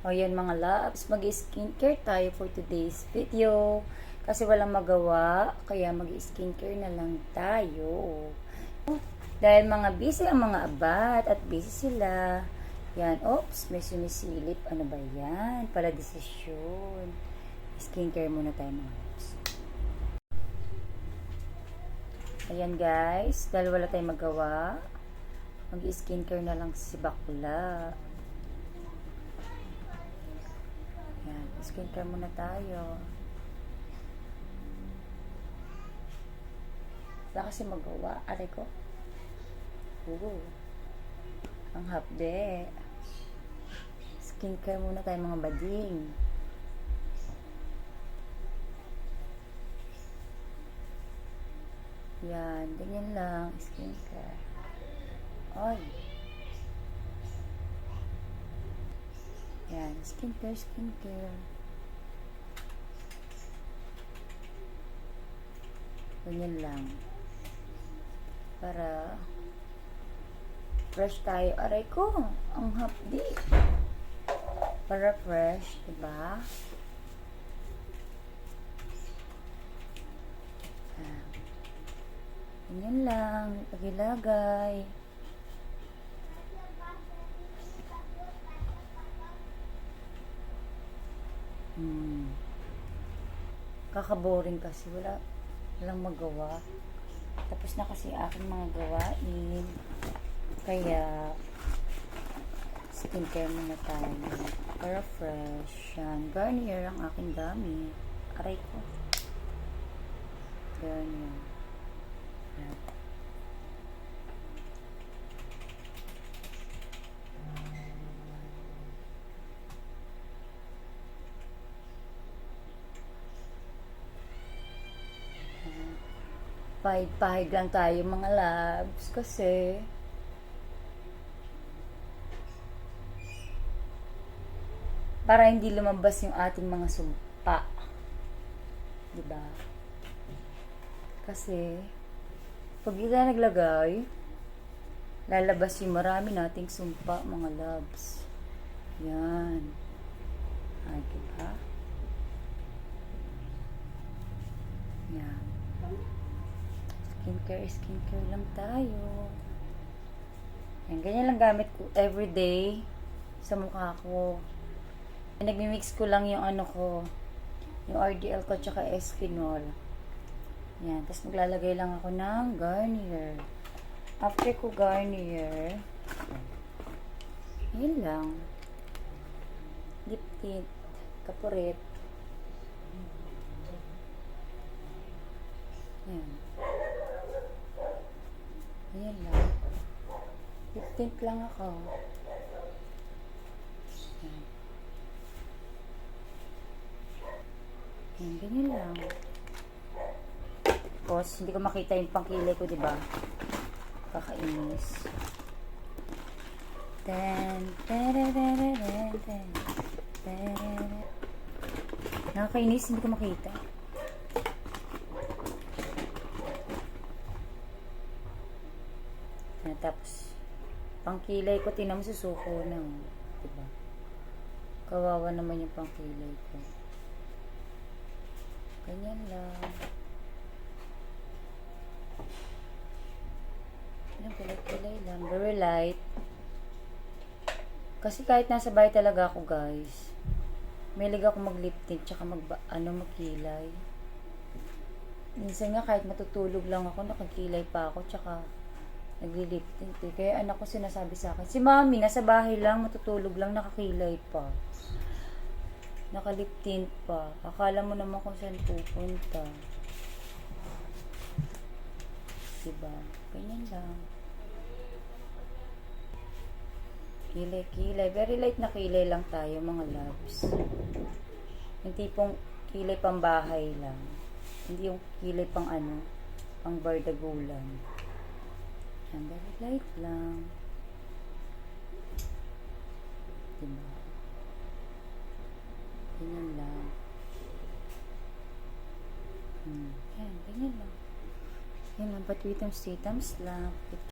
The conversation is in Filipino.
O yan mga loves, mag-skincare tayo for today's video. Kasi walang magawa, kaya mag-skincare na lang tayo. Dahil mga busy ang mga abat at busy sila. Yan, oops, may sumisilip. Ano ba yan? Pala desisyon. Skincare muna tayo mga loves. Ayan guys, dahil wala tayong magawa, mag-skincare na lang si Bakula. Ayan, skincare muna tayo. Wala kasi magawa. Aray ko. Oo. Ang hapde. Skincare muna tayo mga bading. Yan, ganyan lang, skincare. Oy. Yan, skincare, skincare. Ganyan lang. Para fresh tayo. Aray ko, ang hapdi. Para fresh, diba? Ah. Ganyan lang, pagilagay. Hmm. Kakaboring kasi wala walang magawa. Tapos na kasi aking mga gawain. Kaya skincare muna tayo. Para fresh. Yan. Garnier ang aking gamit. Aray ko. Garnier. Pahid-pahid lang tayo mga labs kasi para hindi lumabas yung ating mga sumpa. 'Di ba? Kasi pag tayo naglagay, lalabas yung marami nating sumpa mga labs. Yan. Ay, diba? Yan. Skincare, skincare lang tayo. Yan, ganyan lang gamit ko everyday sa mukha ko. Nagmi-mix ko lang yung ano ko, yung RDL ko tsaka Espinol. Yan, tapos maglalagay lang ako ng Garnier. After ko Garnier, yun lang. Lip tint, kapurit. Yan. Ayan lang. Lip tint lang ako. Yan. Yan, ganyan lang. Tapos, hindi ko makita yung pangkilay ko, di ba? Kakainis. Ten, terereren, ten, terereren. Nakakainis, hindi ko makita. Na, tapos, pangkilay ko, tinam susuko na. oh. Diba? Kawawa naman yung pangkilay ko. Ganyan lang. Yan, kulay-kulay lang. Very light. Kasi kahit nasa bahay talaga ako, guys. Mahilig ako mag-lip tint, tsaka mag, ano, magkilay. Minsan nga kahit matutulog lang ako, nakakilay pa ako, tsaka nagli-lip tint. Kaya anak ko sinasabi sa akin, si mami, nasa bahay lang, matutulog lang, nakakilay pa. Nakalip tint pa. Akala mo naman kung saan pupunta. Diba? Ganyan lang. Kilay-kilay. Very light na kilay lang tayo, mga loves. Yung tipong kilay pang bahay lang. Hindi yung kilay pang ano, pang bardagulan. Very light lang. Diba? Ganyan lang. Hmm. Yan, ganyan lang. Yan lang, patwitong stay thumbs lang.